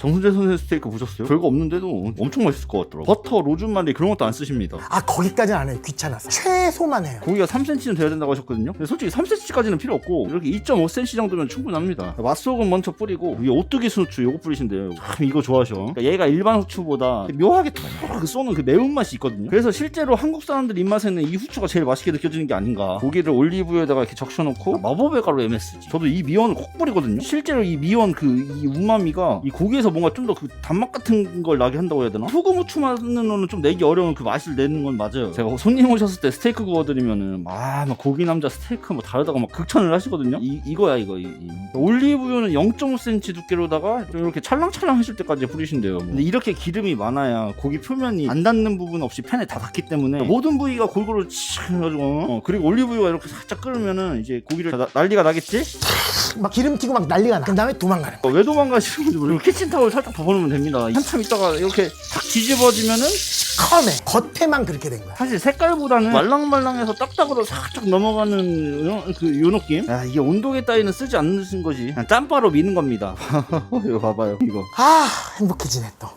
정순재 선생 스테이크 보셨어요? 별거 없는데도 엄청 맛있을 것 같더라고. 버터, 로즈마리 그런 것도 안 쓰십니다. 아 거기까지는 안 해요 귀찮아서 최소만 해요 고기가 3cm는 돼야 된다고 하셨거든요. 근데 솔직히 3cm까지는 필요 없고 이렇게 2.5cm 정도면 충분합니다. 맛소금 먼저 뿌리고 위에 오뚜기 수추 요거 뿌리신대요. 참 이거 좋아하셔. 그러니까 얘가 일반 후추보다 묘하게 톡 쏘는 그 매운맛이 있거든요. 그래서 실제로 한국 사람들 입맛에는 이 후추가 제일 맛있게 느껴지는 게 아닌가. 고기를 올리브유에다가 이렇게 적셔놓고 마법의 가루 MSG. 저도 이 미원을 꼭 뿌리거든요. 실제로 이 미원 그 이 우마미가 이 고기에서 뭔가 좀 더 그 단맛 같은 걸 나게 한다고 해야 되나? 소금 후추만으로는 좀 내기 어려운 그 맛을 내는 건 맞아요. 제가 손님 오셨을 때 스테이크 구워드리면은 아, 막 고기 남자 스테이크 뭐 다르다고 막 극찬을 하시거든요. 이 이거야 이거. 이, 이. 올리브유는 0.5cm 두께로다가 좀 이렇게 찰랑찰랑 했을 때까지 뿌리신대요. 근데 이렇게 기름이 많아야 고기 표면이 안 닿는 부분 없이 팬에 다 닿기 때문에 모든 부위가 골고루 칙 해가지고 어, 그리고 올리브유가 이렇게 살짝 끓으면은 이제 고기를 다- 난리가 나겠지? 막 기름 튀고 막 난리가 나 그 다음에 도망가는 거야 어, 왜 도망가시는 건지 모르고 키친타올 살짝 덮어놓으면 됩니다. 한참 있다가 이렇게 탁 뒤집어지면은 처음에 겉에만 그렇게 된 거야 사실 색깔보다는 말랑말랑해서 딱딱으로 살짝 넘어가는 요, 그, 요 느낌? 아, 이게 온도계 따위는 쓰지 않는 것이 그냥 짬바로 미는 겁니다. 이거 봐봐요, 이거. 아 행복해지네 또